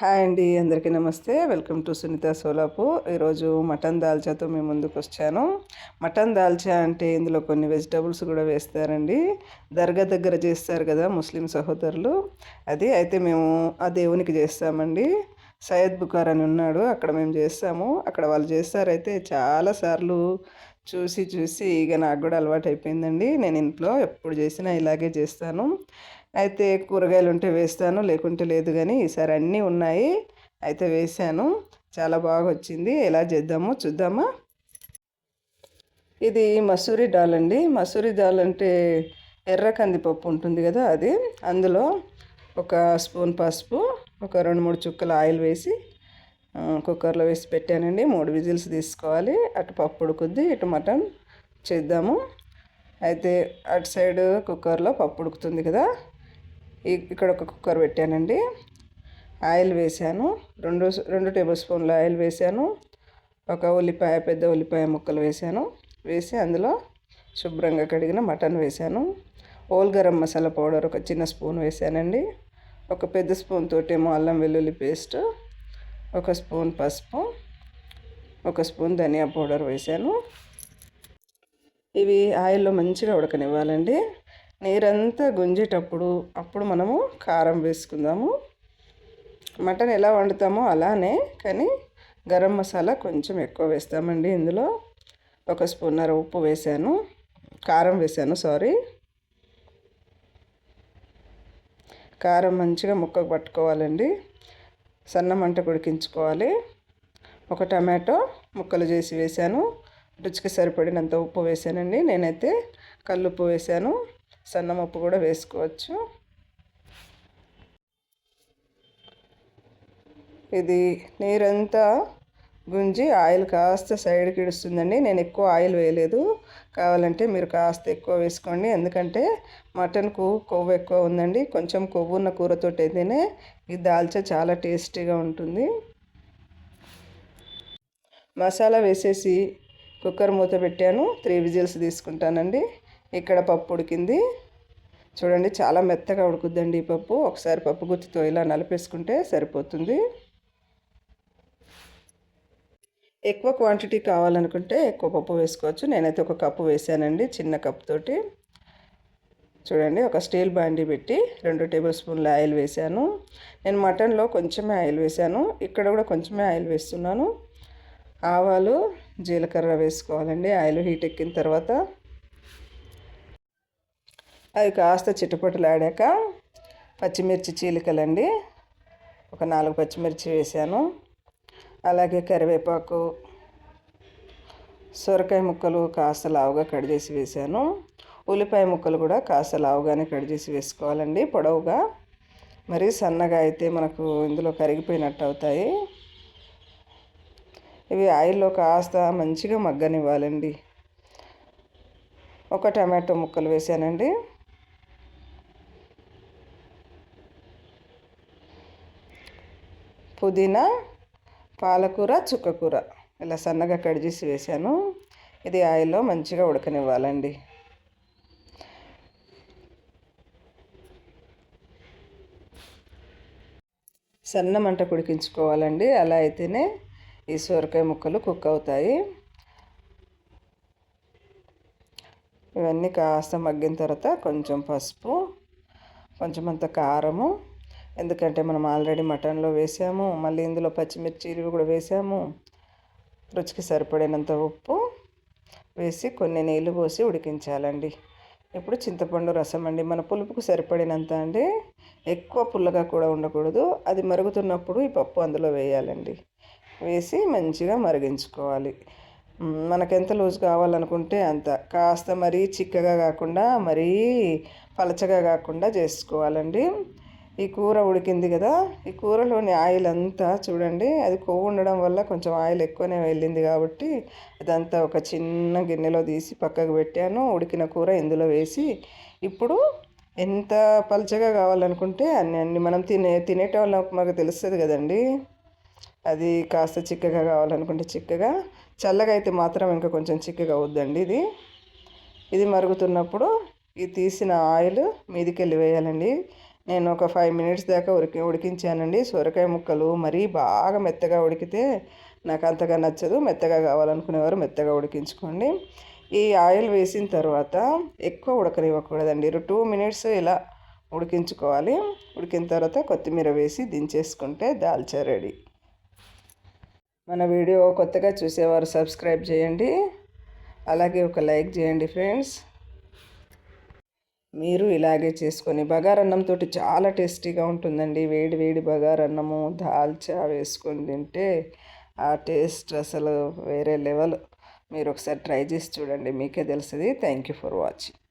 Hi అండి అందరికీ నమస్తే. Welcome to Sunitha Solapu. ఈరోజు మటన్ దాల్చాతో మేము ముందుకు వచ్చాను. మటన్ దాల్చా అంటే ఇందులో కొన్ని వెజిటబుల్స్ కూడా వేస్తారండి. దర్గా దగ్గర చేస్తారు కదా ముస్లిం సహోదరులు. అది అయితే మేము ఆ దేవునికి చేస్తామండి. సయ్యద్ బుకార్ అని ఉన్నాడు అక్కడ మేము చేస్తాము. అక్కడ వాళ్ళు చేస్తారైతే చాలాసార్లు చూసి చూసి ఇక నాకు కూడా అలవాటు అయిపోయిందండి నేను ఇంట్లో ఎప్పుడు చేసినా ఇలాగే చేస్తాను. అయితే కూరగాయలు ఉంటే వేస్తాను లేకుంటే లేదు కానీ ఈసారి అన్నీ ఉన్నాయి. అయితే వేసాను. చాలా బాగా వచ్చింది ఎలా చేద్దామో చూద్దామా? ఇది మసూరి దాల్ అండి. మసూరి దాల్ అంటే ఎర్ర కందిపప్పు ఉంటుంది కదా అది. అందులో ఒక స్పూన్ పసుపు ఒక రెండు మూడు చుక్కల ఆయిల్ వేసి కుక్కర్లో వేసి పెట్టానండి. మూడు విజిల్స్ తీసుకోవాలి. అటు పప్పు ఉడుకుద్ది ఇటు మటన్ చేద్దాము. అయితే అటు సైడ్ కుక్కర్లో పప్పు ఉడుకుతుంది కదా. ఇక్కడ ఒక కుక్కర్ పెట్టానండి. ఆయిల్ వేసాను. రెండు రెండు టేబుల్ స్పూన్ల ఆయిల్ వేసాను. ఒక ఉల్లిపాయ పెద్ద ఉల్లిపాయ ముక్కలు వేసాను. వేసి అందులో శుభ్రంగా కడిగిన మటన్ వేసాను. ఓల్ గరం మసాలా పౌడర్ ఒక చిన్న స్పూన్ వేసానండి. ఒక పెద్ద స్పూన్ తోటేమో అల్లం వెల్లుల్లి పేస్ట్ ఒక స్పూన్ పసుపు ఒక స్పూన్ ధనియా పౌడర్ వేసాను. ఇవి ఆయిల్లో మంచిగా ఉడకనివ్వాలండి. నీరంతా గుంజేటప్పుడు అప్పుడు మనము కారం వేసుకుందాము. మటన్ ఎలా వండుతామో అలానే కానీ గరం మసాలా కొంచెం ఎక్కువ వేస్తామండి ఇందులో. ఒక స్పూన్నర ఉప్పు వేసాను. కారం వేసాను సారీ. కారం మంచిగా ముక్కకు పట్టుకోవాలండి. సన్న మంట ఉడికించుకోవాలి. ఒక టమాటో ముక్కలు చేసి వేసాను. రుచికి సరిపడినంత ఉప్పు వేసానండి. నేనైతే కల్లుప్పు వేసాను. సన్నమప్పు కూడా వేసుకోవచ్చు. ఇది నీరంతా గుంజి ఆయిల్ కాస్త సైడ్కి ఇడుస్తుందండి నేను ఎక్కువ ఆయిల్ వేయలేదు. కావాలంటే మీరు కాస్త ఎక్కువ వేసుకోండి. ఎందుకంటే మటన్కు కొవ్వు ఎక్కువ ఉందండి. కొంచెం కొవ్వు ఉన్న కూరతోటి అయితేనే ఈ దాల్చా చాలా టేస్టీగా ఉంటుంది. మసాలా వేసేసి కుక్కర్ మూత పెట్టాను. త్రీ విజిల్స్ తీసుకుంటానండి. ఇక్కడ పప్పు ఉడికింది. చూడండి చాలా మెత్తగా ఉడుకుద్దండి ఈ పప్పు. ఒకసారి పప్పు గుత్తితో ఇలా నలిపేసుకుంటే సరిపోతుంది. ఎక్కువ క్వాంటిటీ కావాలనుకుంటే ఎక్కువ పప్పు వేసుకోవచ్చు. నేనైతే ఒక కప్పు వేసానండి చిన్న కప్ తోటి. చూడండి ఒక స్టీల్ బాండీ పెట్టి రెండు టేబుల్ స్పూన్ల ఆయిల్ వేసాను. నేను మటన్లో కొంచెమే ఆయిల్ వేసాను. ఇక్కడ కూడా కొంచెమే ఆయిల్ వేస్తున్నాను. ఆవాలు జీలకర్ర వేసుకోవాలండి. ఆయిల్ హీట్ ఎక్కిన తర్వాత అవి కాస్త చిటపటలాడాక పచ్చిమిర్చి చీలికలండి. ఒక నాలుగు పచ్చిమిర్చి వేసాను. అలాగే కరివేపాకు సొరకాయ ముక్కలు కాస్త లావుగా కట్ చేసి వేసాను. ఉల్లిపాయ ముక్కలు కూడా కాస్త లావుగానే కట్ చేసి వేసుకోవాలండి పొడవుగా. మరి సన్నగా అయితే మనకు ఇందులో కరిగిపోయినట్టు అవుతాయి. ఇవి ఆయిల్లో కాస్త మంచిగా మగ్గనివ్వాలండి. ఒక టమాటో ముక్కలు వేసానండి. పుదీనా పాలకూర చుక్కకూర. ఇలా సన్నగా కట్ చేసి వేసాను ఇది ఆయిల్లో మంచిగా ఉడకనివ్వాలండి. సన్న మంట కుడికించుకోవాలండి అలా అయితేనే ఈ సొరకాయ ముక్కలు కుక్ అవుతాయి. ఇవన్నీ కాస్త మగ్గిన తర్వాత కొంచెం పసుపు కొంచెం అంత కారము ఎందుకంటే మనం ఆల్రెడీ మటన్లో వేసాము మళ్ళీ ఇందులో పచ్చిమిర్చీలు కూడా వేసాము. రుచికి సరిపడినంత ఉప్పు వేసి కొన్ని నీళ్ళు పోసి ఉడికించాలండి. ఇప్పుడు చింతపండు రసం అండి. మన పులుపుకు సరిపడినంత అండి. ఎక్కువ పుల్లగా కూడా ఉండకూడదు. అది మరుగుతున్నప్పుడు ఈ పప్పు అందులో వేయాలండి. వేసి మంచిగా మరిగించుకోవాలి. మనకెంత లూజ్ కావాలనుకుంటే అంత. కాస్త మరీ చిక్కగా కాకుండా మరీ పలచగా కాకుండా చేసుకోవాలండి. ఈ కూర ఉడికింది కదా ఈ కూరలోని ఆయిల్ అంతా చూడండి అది కొవ్వు ఉండడం వల్ల కొంచెం ఆయిల్ ఎక్కువనే వెళ్ళింది కాబట్టి అదంతా ఒక చిన్న గిన్నెలో తీసి పక్కకు పెట్టాను ఉడికిన కూర ఇందులో వేసి. ఇప్పుడు ఎంత పలచగా కావాలనుకుంటే అన్ని అన్ని మనం తినే తినేటోళ్ళకి మాకు తెలుస్తుంది కదండి. అది కాస్త చిక్కగా కావాలనుకుంటే చిక్కగా చల్లగా అయితే మాత్రం ఇంకా కొంచెం చిక్కగా అవుద్దండి ఇది. ఇది మరుగుతున్నప్పుడు ఈ తీసిన ఆయిల్ మీదికి వెళ్ళి వేయాలండి. నేను ఒక ఫైవ్ మినిట్స్ దాకా ఉడికి ఉడికించానండి. సొరకాయ ముక్కలు మరీ బాగా మెత్తగా ఉడికితే నాకు అంతగా నచ్చదు. మెత్తగా కావాలనుకునేవారు మెత్తగా ఉడికించుకోండి. ఈ ఆయిల్ వేసిన తర్వాత ఎక్కువ ఉడకనివ్వకూడదండి. టూ మినిట్స్ ఇలా ఉడికించుకోవాలి. ఉడికిన తర్వాత కొత్తిమీర వేసి దించేసుకుంటే దాల్చా రెడీ. మన వీడియో కొత్తగా చూసేవారు సబ్స్క్రైబ్ చేయండి. అలాగే ఒక లైక్ చేయండి ఫ్రెండ్స్. మీరు ఇలాగే చేసుకొని బగారన్నంతో చాలా టేస్టీగా ఉంటుందండి. వేడి వేడి బగారన్నము దాల్చా వేసుకొని తింటే ఆ టేస్ట్ అసలు వేరే లెవెల్. మీరు ఒకసారి ట్రై చేసి చూడండి మీకే తెలుస్తుంది. Thank you for watching.